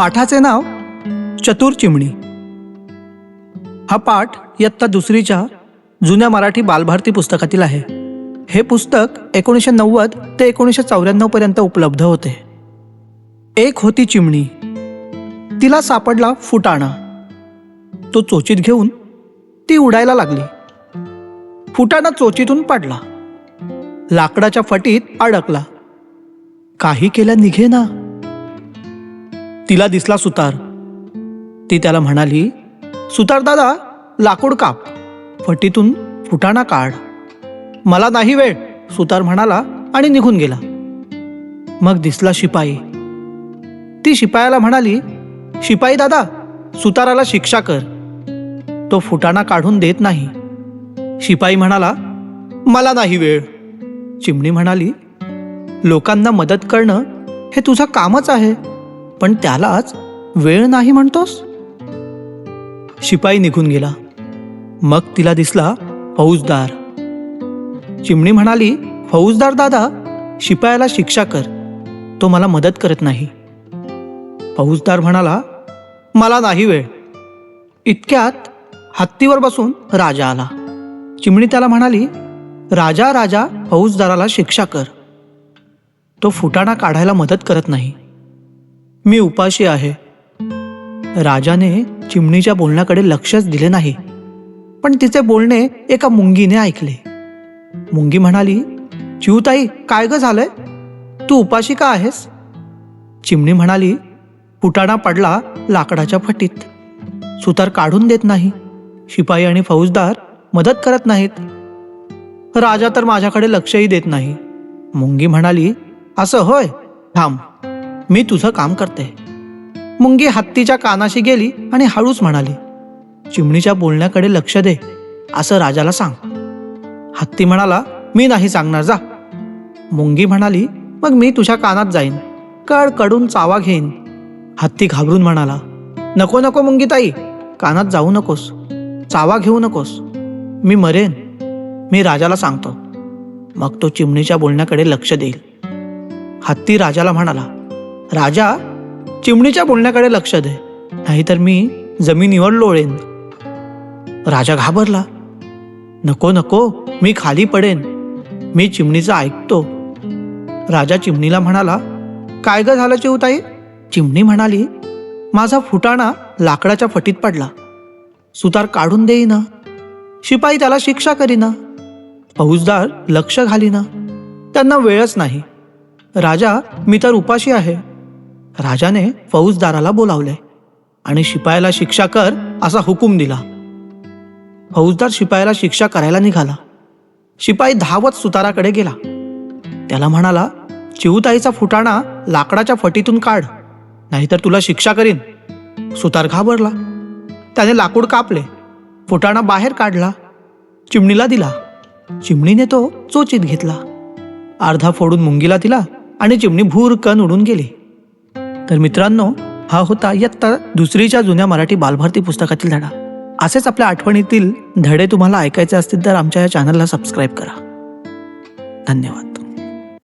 पाठाचे नाव चतुर चिमणी. हा पाठ इयत्ता दुसरीच्या जुन्या मराठी बालभारती पुस्तकातील आहे. हे पुस्तक एकोणीसशे नव्वद ते एकोणीसशे चौऱ्याण्णव पर्यंत उपलब्ध होते. एक होती चिमणी. तिला सापडला फुटाणा. तो चोचीत घेऊन ती उडायला लागली. फुटाणा चोचीतून पडला. लाकडाच्या फटीत अडकला. काही केल्या निघे ना तिला दिसला सुतार. ती त्याला म्हणाली सुतार दादा लाकूड काप. फटीतून फुटाणा काढ. मला नाही वेळ सुतार म्हणाला आणि निघून गेला. मग दिसला शिपाई. ती शिपायाला म्हणाली शिपाई दादा सुताराला शिक्षा कर. तो फुटाणा काढून देत नाही. शिपाई म्हणाला मला नाही वेळ. चिमणी म्हणाली लोकांना मदत करणं हे तुझं कामच आहे. पण त्यालाच वेळ नाही म्हणतोस? शिपाई निघून गेला. मग तिला दिसला फौजदार. चिमणी म्हणाली फौजदार दादा शिपायाला शिक्षा कर. तो मला मदत करत नाही. फौजदार म्हणाला मला नाही वेळ. इतक्यात हत्तीवर बसून राजा आला. चिमणी त्याला म्हणाली राजा राजा फौजदाराला शिक्षा कर. तो फुटाणा काढायला मदत करत नाही. मी उपाशी आहे. राजाने चिमणीच्या बोलण्याकडे लक्षच दिले नाही. पण तिचे बोलणे एका मुंगीने ऐकले. मुंगी म्हणाली चिवताई काय ग झालंय? तू उपाशी का आहेस? चिमणी म्हणाली फुटाणा पडला लाकडाच्या फटीत. सुतार काढून देत नाही. शिपाई आणि फौजदार मदत करत नाहीत. राजा तर माझ्याकडे लक्षही देत नाही. मुंगी म्हणाली असं होय? थांब. मी तुझं काम करते. मुंगी हत्तीच्या कानाशी गेली आणि हळूच म्हणाली चिमणीच्या बोलण्याकडे लक्ष दे असं राजाला सांग. हत्ती म्हणाला मी नाही सांगणार जा. मुंगी म्हणाली मग मी तुझ्या कानात जाईन कडकडून चावा घेईन. हत्ती घाबरून म्हणाला नको नको मुंगी ताई कानात जाऊ नकोस चावा घेऊ नकोस. मी मरेन मी राजाला सांगतो. मग तो चिमणीच्या बोलण्याकडे लक्ष देईल. हत्ती राजाला म्हणाला राजा चिमणीच्या बोलण्याकडे लक्ष दे. नाहीतर मी जमिनीवर लोळेन. राजा घाबरला. नको नको मी खाली पडेन. मी चिमणीचं ऐकतो. राजा चिमणीला म्हणाला काय ग झालं चिवताई चिमणी म्हणाली माझा फुटाणा लाकडाच्या फटीत पडला. सुतार काढून देईना. शिपाई त्याला शिक्षा करीना. फौजदार लक्ष घालीना. त्यांना वेळच नाही. राजा मी तर उपाशी आहे. राजाने फौजदाराला बोलावले आणि शिपायाला शिक्षा कर असा हुकूम दिला. फौजदार शिपायाला शिक्षा करायला निघाला. शिपाई धावत सुताराकडे गेला. त्याला म्हणाला चिवताईचा फुटाणा लाकडाच्या फटीतून काढ नाहीतर तुला शिक्षा करीन. सुतार घाबरला. त्याने लाकूड कापले फुटाणा बाहेर काढला चिमणीला दिला. चिमणीने तो चोचीत घेतला. अर्धा फोडून मुंगीला दिला आणि चिमणी भूरकन उडून गेली. तर मित्रांनो हा होता इयत्ता दुसरीच्या जुन्या मराठी बालभारती पुस्तकातील धडा. असेच आपल्या आठवणीतील धडे तुम्हाला ऐकायचे असतील तर आमच्या या चॅनलला सबस्क्राईब करा. धन्यवाद.